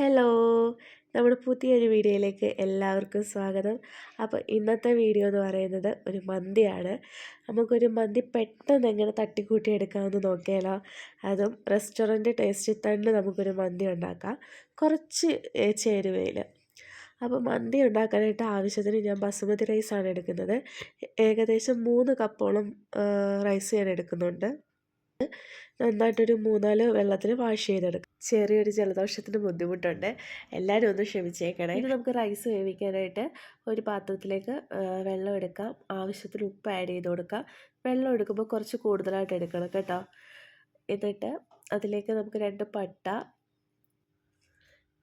Hello. നമ്മുടെ പുതിയൊരു വീഡിയോയിലേക്ക് എല്ലാവർക്കും സ്വാഗതം. അപ്പോൾ ഇന്നത്തെ വീഡിയോ എന്ന് പറയുന്നത് ഒരു മന്തിയാണ്. നമുക്കൊരു മന്തി പെട്ടെന്ന് എങ്ങനെ തട്ടിക്കൂട്ടി എടുക്കാമെന്ന് നോക്കിയാലോ. അതും റെസ്റ്റോറന്റ് ടേസ്റ്റിൽ തന്നെ നമുക്കൊരു മന്തി ഉണ്ടാക്കാം. കുറച്ച് ചേരുവയിൽ അപ്പോൾ മന്തി ഉണ്ടാക്കാനായിട്ട് ആവശ്യത്തിന് ഞാൻ ബസുമതി റൈസാണ് എടുക്കുന്നത്. ഏകദേശം മൂന്ന് കപ്പോളം റൈസ് ഞാൻ എടുക്കുന്നുണ്ട്. നന്നായിട്ടൊരു മൂന്നാൽ വെള്ളത്തിൽ വാഷ് ചെയ്തെടുക്കും. ചെറിയൊരു ജലദോഷത്തിന് ബുദ്ധിമുട്ടുണ്ട്. എല്ലാവരും ഒന്ന് ക്ഷമിച്ചേക്കണേ. ഇനി നമുക്ക് റൈസ് വേവിക്കാനായിട്ട് ഒരു പാത്രത്തിലേക്ക് വെള്ളം എടുക്കാം. ആവശ്യത്തിന് ഉപ്പ് ആഡ് ചെയ്ത് കൊടുക്കാം. വെള്ളം എടുക്കുമ്പോൾ കുറച്ച് കൂടുതലായിട്ട് എടുക്കണം കേട്ടോ. എന്നിട്ട് അതിലേക്ക് നമുക്ക് രണ്ട് പട്ട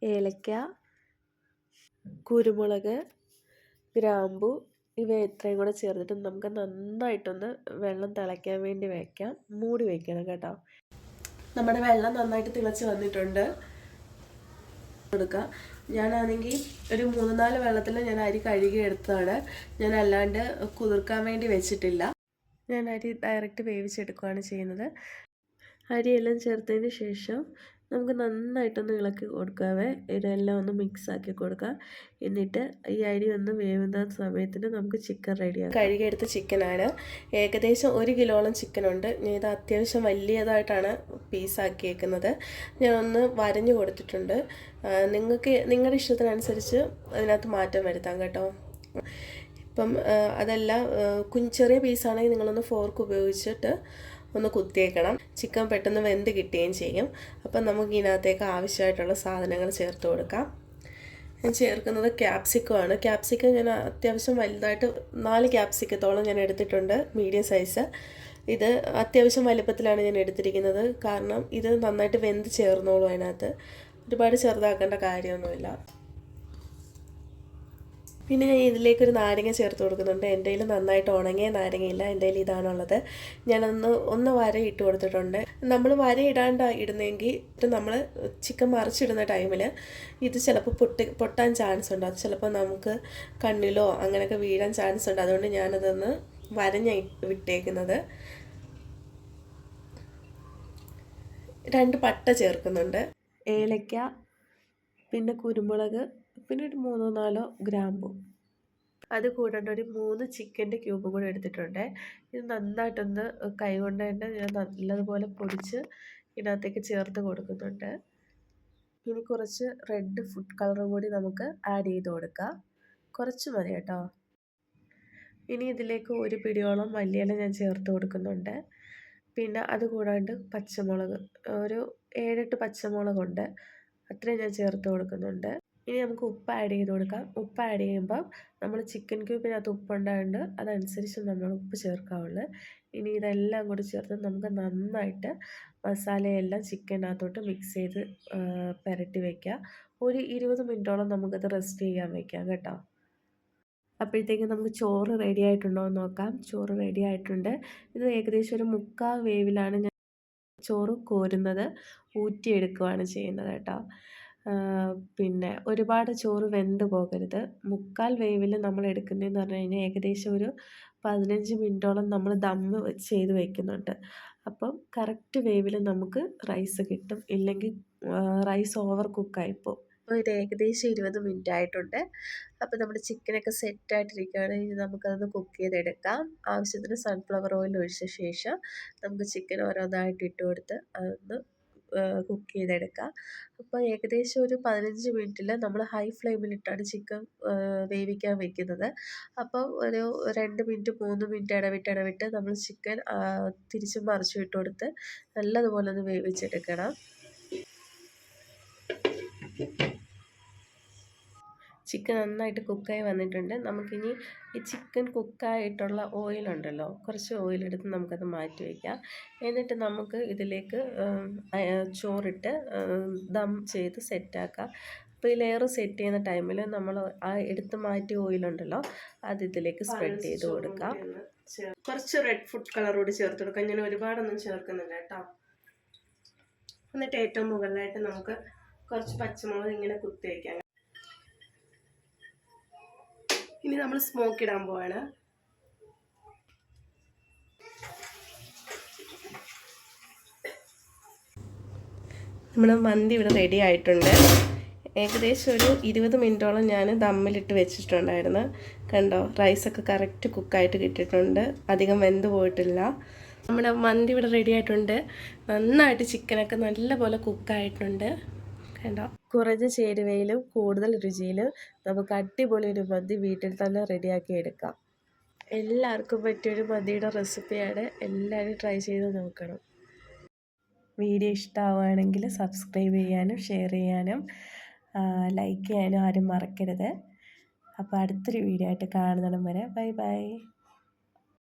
ഏലക്ക കുരുമുളക് ഗ്രാമ്പു ഇവ ഇത്രയും കൂടെ ചേർത്തിട്ട് നമുക്ക് നന്നായിട്ടൊന്ന് വെള്ളം തിളയ്ക്കാൻ വേണ്ടി വയ്ക്കാം മൂടി വയ്ക്കണം കേട്ടോ. നമ്മുടെ വെള്ളം നന്നായിട്ട് തിളച്ച് വന്നിട്ടുണ്ട്. കൊടുക്കുക ഞാനാണെങ്കിൽ ഒരു മൂന്ന് നാല് വെള്ളത്തിൽ ഞാൻ അരി കഴുകി എടുത്തതാണ്. ഞാൻ അല്ലാണ്ട് കുതിർക്കാൻ വേണ്ടി വെച്ചിട്ടില്ല. ഞാൻ അരി ഡയറക്റ്റ് വേവിച്ചെടുക്കുകയാണ് ചെയ്യുന്നത്. അരിയെല്ലാം ചേർത്തതിന് ശേഷം നമുക്ക് നന്നായിട്ടൊന്ന് ഇളക്കി കൊടുക്കാവേ. ഇതെല്ലാം ഒന്ന് മിക്സ് ആക്കി കൊടുക്കാം. എന്നിട്ട് ഈ അരി ഒന്ന് വേവുന്ന സമയത്തിന് നമുക്ക് ചിക്കൻ റെഡിയാക്കാം കഴുകിയെടുത്ത ചിക്കനാണ്. ഏകദേശം ഒരു കിലോളം ചിക്കനുണ്ട്. ഞാൻ ഇത് അത്യാവശ്യം വലിയതായിട്ടാണ് പീസാക്കിയേക്കുന്നത്. ഞാൻ ഒന്ന് വരഞ്ഞു കൊടുത്തിട്ടുണ്ട്. നിങ്ങൾക്ക് നിങ്ങളുടെ ഇഷ്ടത്തിനനുസരിച്ച് അതിനകത്ത് മാറ്റം വരുത്താം കേട്ടോ. ഇപ്പം അതല്ല കുഞ്ഞ് ചെറിയ പീസാണെങ്കിൽ നിങ്ങളൊന്ന് ഫോർക്ക് ഉപയോഗിച്ചിട്ട് ഒന്ന് കുത്തിയേക്കണം. ചിക്കൻ പെട്ടെന്ന് വെന്ത് കിട്ടുകയും ചെയ്യും. അപ്പം നമുക്ക് ഇതിനകത്തേക്ക് ആവശ്യമായിട്ടുള്ള സാധനങ്ങൾ ചേർത്ത് കൊടുക്കാം. ഞാൻ ചേർക്കുന്നത് ക്യാപ്സിക്കമാണ് ക്യാപ്സിക്കം ഞാൻ അത്യാവശ്യം വലുതായിട്ട് നാല് ക്യാപ്സിക്കത്തോളം ഞാൻ എടുത്തിട്ടുണ്ട് മീഡിയം സൈസ് ഇത് അത്യാവശ്യം വലുപ്പത്തിലാണ് ഞാൻ എടുത്തിരിക്കുന്നത്. കാരണം ഇത് നന്നായിട്ട് വെന്ത് ചേർന്നോളൂ അതിനകത്ത്. ഒരുപാട് ചെറുതാക്കേണ്ട കാര്യമൊന്നുമില്ല. പിന്നെ ഞാൻ ഇതിലേക്കൊരു നാരങ്ങ ചേർത്ത് കൊടുക്കുന്നുണ്ട്. എന്റെ കയ്യിൽ നന്നായിട്ട് ഉണങ്ങിയ നാരങ്ങയില്ല. എന്റെ കയ്യിൽ ഇതാണുള്ളത്. ഞാനൊന്ന് ഒന്ന് വര ഇട്ട് കൊടുത്തിട്ടുണ്ട്. നമ്മൾ വര ഇടാണ്ട് ഇടുന്നെങ്കിൽ നമ്മൾ ചിക്കൻ മറിച്ചിടുന്ന ടൈമിൽ ഇത് ചിലപ്പോൾ പൊട്ടി പൊട്ടാൻ ചാൻസ് ഉണ്ട്. അത് ചിലപ്പോൾ നമുക്ക് കണ്ണിലോ അങ്ങനെയൊക്കെ വീഴാൻ ചാൻസ് ഉണ്ട്. അതുകൊണ്ട് ഞാനതൊന്ന് വരഞ്ഞ വിട്ടേക്കുന്നത്. രണ്ട് പട്ട ചേർക്കുന്നുണ്ട്. ഏലക്ക പിന്നെ കുരുമുളക് പിന്നെ ഒരു മൂന്നോ നാലോ ഗ്രാമ്പു. അത് കൂടാണ്ട് ഒരു മൂന്ന് ചിക്കന്റെ ക്യൂബ് കൂടെ എടുത്തിട്ടുണ്ട്. ഇത് നന്നായിട്ടൊന്ന് കൈകൊണ്ട് തന്നെ ഞാൻ നല്ലതുപോലെ പൊടിച്ച് ഇതിനകത്തേക്ക് ചേർത്ത് കൊടുക്കുന്നുണ്ട്. ഇനി കുറച്ച് റെഡ് ഫുഡ് കളറും കൂടി നമുക്ക് ആഡ് ചെയ്ത് കൊടുക്കാം. കുറച്ച് മതി കേട്ടോ. ഇനി ഇതിലേക്ക് ഒരു പിടിയോളം മല്ലിയില ഞാൻ ചേർത്ത് കൊടുക്കുന്നുണ്ട്. പിന്നെ അത് കൂടാണ്ട് പച്ചമുളക് ഒരു ഏഴെട്ട് പച്ചമുളകുണ്ട്. അത്രയും ഞാൻ ചേർത്ത് കൊടുക്കുന്നുണ്ട്. ഇനി നമുക്ക് ഉപ്പ് ആഡ് ചെയ്ത് കൊടുക്കാം. ഉപ്പ് ആഡ് ചെയ്യുമ്പം നമ്മൾ ചിക്കൻ ക്യൂബിനകത്ത് ഉപ്പുണ്ടായതുകൊണ്ട് അതനുസരിച്ച് നമ്മൾ ഉപ്പ് ചേർക്കാവുള്ളൂ. ഇനി ഇതെല്ലാം കൂടി ചേർത്ത് നമുക്ക് നന്നായിട്ട് മസാലയെല്ലാം ചിക്കനകത്തോട്ട് മിക്സ് ചെയ്ത് പുരട്ടി വയ്ക്കുക ഒരു ഇരുപത് മിനിറ്റോളം നമുക്കത് റെസ്റ്റ് ചെയ്യാൻ വയ്ക്കാം കേട്ടോ. അപ്പോഴത്തേക്കും നമുക്ക് ചോറ് റെഡി ആയിട്ടുണ്ടോ എന്ന് നോക്കാം. ചോറ് റെഡി ആയിട്ടുണ്ട്. ഇത് ഏകദേശം ഒരു മുക്കാൽ വേവിലാണ് ഞാൻ ചോറ് കോരുന്നത്. ഊറ്റിയെടുക്കുകയാണ് ചെയ്യുന്നത് കേട്ടോ. പിന്നെ ഒരുപാട് ചോറ് വെന്ത് പോകരുത്. മുക്കാൽ വേവിൽ നമ്മൾ എടുക്കുന്നതെന്ന് പറഞ്ഞു കഴിഞ്ഞാൽ ഏകദേശം ഒരു പതിനഞ്ച് മിനിറ്റോളം നമ്മൾ ദമ്മ് ചെയ്ത് വയ്ക്കുന്നുണ്ട് അപ്പം കറക്റ്റ് വേവിൽ നമുക്ക് റൈസ് കിട്ടും. ഇല്ലെങ്കിൽ റൈസ് ഓവർ കുക്കായിപ്പോവും അപ്പോൾ ഇത് ഏകദേശം ഇരുപത് മിനിറ്റ് ആയിട്ടുണ്ട്. അപ്പോൾ നമ്മുടെ ചിക്കനൊക്കെ സെറ്റായിട്ടിരിക്കുകയാണ് ഇനി നമുക്കതൊന്ന് കുക്ക് ചെയ്തെടുക്കാം. ആവശ്യത്തിന് സൺഫ്ലവർ ഓയിൽ ഒഴിച്ച ശേഷം നമുക്ക് ചിക്കൻ ഓരോന്നായിട്ട് ഇട്ട് കൊടുത്ത് അതൊന്ന് കുക്ക് ചെയ്തെടുക്കുക അപ്പോൾ ഏകദേശം ഒരു പതിനഞ്ച് മിനിറ്റിൽ നമ്മൾ ഹൈ ഫ്ലെയിമിലിട്ടാണ് ചിക്കൻ വേവിക്കാൻ വെക്കുന്നത്. അപ്പോൾ ഒരു രണ്ട് മിനിറ്റ് മൂന്ന് മിനിറ്റ് ഇടവിട്ട് ഇടവിട്ട് നമ്മൾ ചിക്കൻ തിരിച്ചും മറിച്ചും ഇട്ട് കൊടുത്ത് നല്ലതുപോലെ ഒന്ന് വേവിച്ചെടുക്കണം. ചിക്കൻ നന്നായിട്ട് കുക്കായി വന്നിട്ടുണ്ട്. നമുക്കിനി ഈ ചിക്കൻ കുക്കായിട്ടുള്ള ഓയിലുണ്ടല്ലോ കുറച്ച് ഓയിലെടുത്ത് നമുക്കത് മാറ്റി വയ്ക്കാം എന്നിട്ട് നമുക്ക് ഇതിലേക്ക് ചോറിട്ട് ദം ചെയ്ത് സെറ്റാക്കാം. അപ്പോൾ ഈ ലെയർ സെറ്റ് ചെയ്യുന്ന ടൈമിൽ നമ്മൾ ആ എടുത്ത് മാറ്റിയ ഓയിലുണ്ടല്ലോ അത് ഇതിലേക്ക് സ്പ്രെഡ് ചെയ്ത് കൊടുക്കാം. കുറച്ച് റെഡ് ഫുഡ് കളർ കൂടി ചേർത്ത് കൊടുക്കാം. ഞാൻ ഒരുപാടൊന്നും ചേർക്കുന്നില്ല കേട്ടോ. എന്നിട്ട് ഏറ്റവും മുകളിലായിട്ട് നമുക്ക് കുറച്ച് പച്ചമുളക് ഇങ്ങനെ കുത്തി വയ്ക്കാം ഇനി നമ്മൾ സ്മോക്ക് ഇടാൻ പോവാണ്. നമ്മുടെ മന്തി ഇവിടെ റെഡി ആയിട്ടുണ്ട്. ഏകദേശം ഒരു ഇരുപത് മിനിറ്റോളം ഞാൻ ദമ്മിലിട്ട് വെച്ചിട്ടുണ്ടായിരുന്നു. കണ്ടോ റൈസൊക്കെ കറക്റ്റ് കുക്കായിട്ട് കിട്ടിയിട്ടുണ്ട്. അധികം വെന്ത് പോയിട്ടില്ല. നമ്മുടെ മന്തി ഇവിടെ റെഡി ആയിട്ടുണ്ട്. നന്നായിട്ട് ചിക്കനൊക്കെ നല്ലപോലെ കുക്കായിട്ടുണ്ട് കണ്ടോ കുറഞ്ഞ ചേരുവയിലും കൂടുതൽ രുചിയിലും നമുക്ക് അടിപൊളി ഒരു മന്തി വീട്ടിൽ തന്നെ റെഡിയാക്കി എടുക്കാം. എല്ലാവർക്കും പറ്റിയൊരു മന്തിയുടെ റെസിപ്പിയാണ്. എല്ലാവരും ട്രൈ ചെയ്ത് നോക്കണം. വീഡിയോ ഇഷ്ടമാവുകയാണെങ്കിൽ സബ്സ്ക്രൈബ് ചെയ്യാനും ഷെയർ ചെയ്യാനും ലൈക്ക് ചെയ്യാനും ആരും മറക്കരുത്. അപ്പോൾ അടുത്തൊരു വീഡിയോ ആയിട്ട് കാണുന്നിടം വരെ ബൈ ബൈ.